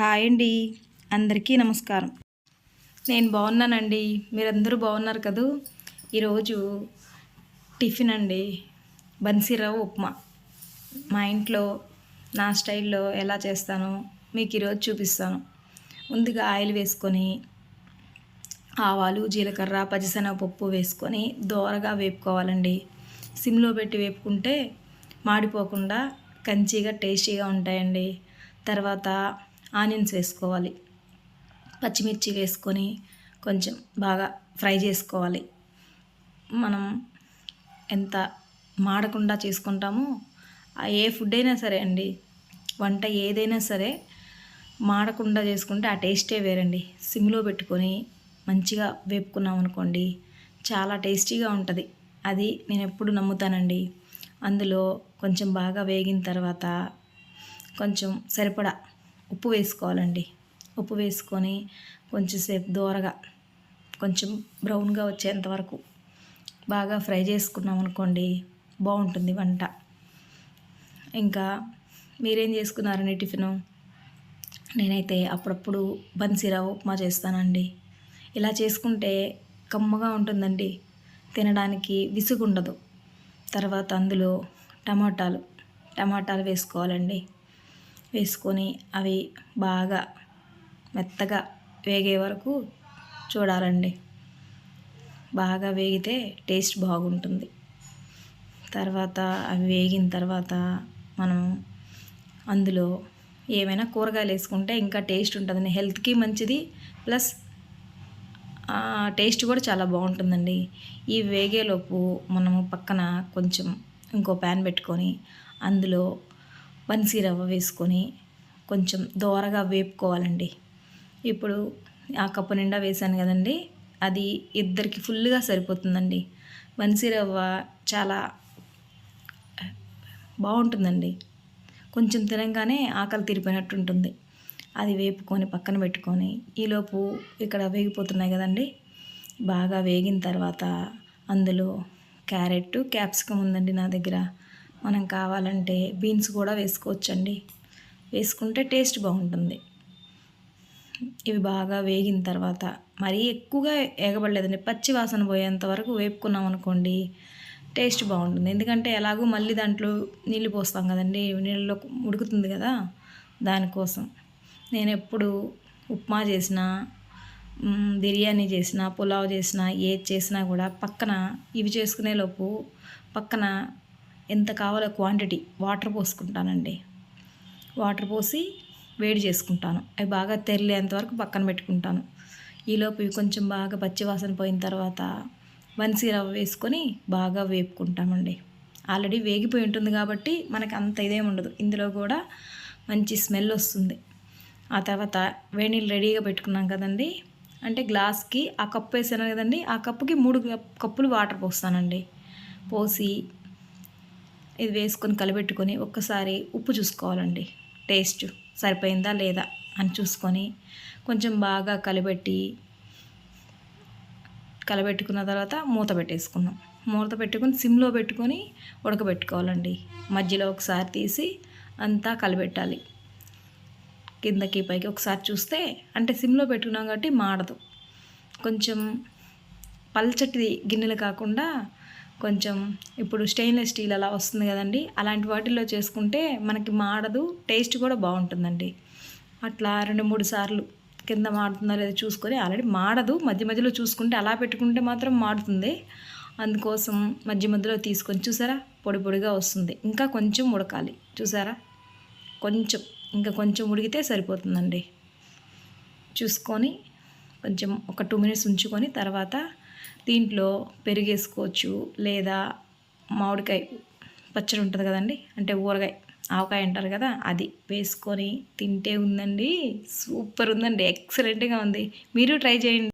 Hi అండి. అందరికీ నమస్కారం. నేను బాగున్నానండి. మీరందరూ బాగున్నారు కదూ? ఈరోజు టిఫిన్ అండి. బన్సీరావు ఉప్మా. మా ఇంట్లో నా స్టైల్లో ఎలా చేస్తానో మీకు ఈరోజు చూపిస్తాను. ముందుగా ఆయిల్ వేసుకొని ఆవాలు జీలకర్ర పచ్చిశనగపప్పు వేసుకొని దోరగా వేపుకోవాలండి. సిమ్లో పెట్టి వేపుకుంటే మాడిపోకుండా కంచిగా టేస్టీగా ఉంటాయండి. తర్వాత ఆనియన్స్ వేసుకోవాలి. పచ్చిమిర్చి వేసుకొని కొంచెం బాగా ఫ్రై చేసుకోవాలి. మనం ఎంత మాడకుండా చేసుకుంటామో ఏ ఫుడ్ అయినా సరే అండి వంట ఏదైనా సరే మాడకుండా చేసుకుంటే ఆ టేస్టే వేరండి. సిమ్లో పెట్టుకొని మంచిగా వేపుకున్నాం అనుకోండి చాలా టేస్టీగా ఉంటుంది. అది నేను ఎప్పుడు నమ్ముతానండి. అందులో కొంచెం బాగా వేగిన తర్వాత కొంచెం సరిపడా ఉప్పు వేసుకోవాలండి. ఉప్పు వేసుకొని కొంచెంసేపు దూరగా కొంచెం బ్రౌన్గా వచ్చేంత వరకు బాగా ఫ్రై చేసుకున్నాం అనుకోండి బాగుంటుంది వంట. ఇంకా మీరేం చేసుకున్నారండి టిఫిను? నేనైతే అప్పుడప్పుడు బన్సీరా ఉప్మా చేస్తానండి. ఇలా చేసుకుంటే కమ్మగా ఉంటుందండి. తినడానికి విసుగుండదు. తర్వాత అందులో టమాటాలు టమాటాలు వేసుకోవాలండి. వేసుకొని అవి బాగా మెత్తగా వేగే వరకు చూడాలండి. బాగా వేగితే టేస్ట్ బాగుంటుంది. తర్వాత అవి వేగిన తర్వాత మనం అందులో ఏమైనా కూరగాయలు వేసుకుంటే ఇంకా టేస్ట్ ఉంటుందండి. హెల్త్కి మంచిది. ప్లస్ టేస్ట్ కూడా చాలా బాగుంటుందండి. ఈ వేగేలోపు మనము పక్కన కొంచెం ఇంకో ప్యాన్ పెట్టుకొని అందులో బన్సీ రవ్వ వేసుకొని కొంచెం దోరగా వేపుకోవాలండి. ఇప్పుడు ఆ కప్పు నిండా వేసాను కదండి. అది ఇద్దరికి ఫుల్గా సరిపోతుందండి. బన్సీ రవ్వ చాలా బాగుంటుందండి. కొంచెం తినగానే ఆకలి తీరిపోయినట్టు ఉంటుంది. అది వేపుకొని పక్కన పెట్టుకొని ఈలోపు ఇక్కడ వేగిపోతున్నాయి కదండి. బాగా వేగిన తర్వాత అందులో క్యారెట్ క్యాప్సికమ్ ఉందండి నా దగ్గర. మనం కావాలంటే బీన్స్ కూడా వేసుకోవచ్చండి. వేసుకుంటే టేస్ట్ బాగుంటుంది. ఇవి బాగా వేగిన తర్వాత మరీ ఎక్కువగా ఏగబడలేదండి. పచ్చి వాసన పోయేంత వరకు వేపుకున్నాం అనుకోండి టేస్ట్ బాగుంటుంది. ఎందుకంటే ఎలాగో మళ్ళీ దాంట్లో నీళ్ళు పోస్తాం కదండి నీళ్ళలో ఉడుకుతుంది కదా దానికోసం. నేను ఎప్పుడు ఉప్మా చేసినా బిర్యానీ చేసినా పులావ్ చేసినా ఏది చేసినా కూడా పక్కన ఇవి చేసుకునేలోపు పక్కన ఎంత కావాలో క్వాంటిటీ వాటర్ పోసుకుంటానండి. వాటర్ పోసి వేడి చేసుకుంటాను. అవి బాగా తెరలేంత వరకు పక్కన పెట్టుకుంటాను. ఈలోపు ఇవి కొంచెం బాగా పచ్చివాసన పోయిన తర్వాత వన్సీ రవ్వ వేసుకొని బాగా వేపుకుంటామండి. ఆల్రెడీ వేగిపోయి ఉంటుంది కాబట్టి మనకి అంత ఇదేం ఉండదు. ఇందులో కూడా మంచి స్మెల్ వస్తుంది. ఆ తర్వాత వేణీళ్ళు రెడీగా పెట్టుకున్నాం కదండి. అంటే గ్లాస్కి ఆ కప్పు వేసాను కదండి. ఆ కప్పుకి మూడు కప్పులు వాటర్ పోస్తానండి. పోసి ఇది వేసుకొని కలబెట్టుకొని ఒక్కసారి ఉప్పు చూసుకోవాలండి. టేస్ట్ సరిపోయిందా లేదా అని చూసుకొని కొంచెం బాగా కలిపెట్టి కలబెట్టుకున్న తర్వాత మూత పెట్టేసుకున్నాం మూత పెట్టుకొని సిమ్లో పెట్టుకొని ఉడకబెట్టుకోవాలండి. మధ్యలో ఒకసారి తీసి అంతా కలబెట్టాలి. కిందకి పైకి ఒకసారి చూస్తే అంటే సిమ్లో పెట్టుకున్నాం కాబట్టి మాడదు. కొంచెం పల్చటి గిన్నెలు కాకుండా కొంచెం ఇప్పుడు స్టెయిన్లెస్ స్టీల్ అలా వస్తుంది కదండి అలాంటి వాటిల్లో చేసుకుంటే మనకి మాడదు టేస్ట్ కూడా బాగుంటుందండి. అట్లా రెండు మూడు సార్లు కింద మాడుతుందో లేదో చూసుకొని ఆల్రెడీ మాడదు మధ్య మధ్యలో చూసుకుంటే అలా పెట్టుకుంటే మాత్రం మాడుతుంది. అందుకోసం మధ్య మధ్యలో తీసుకొని చూసారా పొడి పొడిగా వస్తుంది. ఇంకా కొంచెం ఉడకాలి చూసారా? కొంచెం ఇంకా కొంచెం ఉడికితే సరిపోతుందండి. చూసుకొని కొంచెం ఒక టూ మినిట్స్ ఉంచుకొని తర్వాత దీంట్లో పెరిగేసుకోవచ్చు. లేదా మామిడికాయ పచ్చడి ఉంటుంది కదండి? అంటే ఊరగాయ ఆవకాయ అంటారు కదా అది వేసుకొని తింటే ఉందండి. సూపర్ ఉందండి. ఎక్సలెంట్గా ఉంది. మీరు ట్రై చేయండి.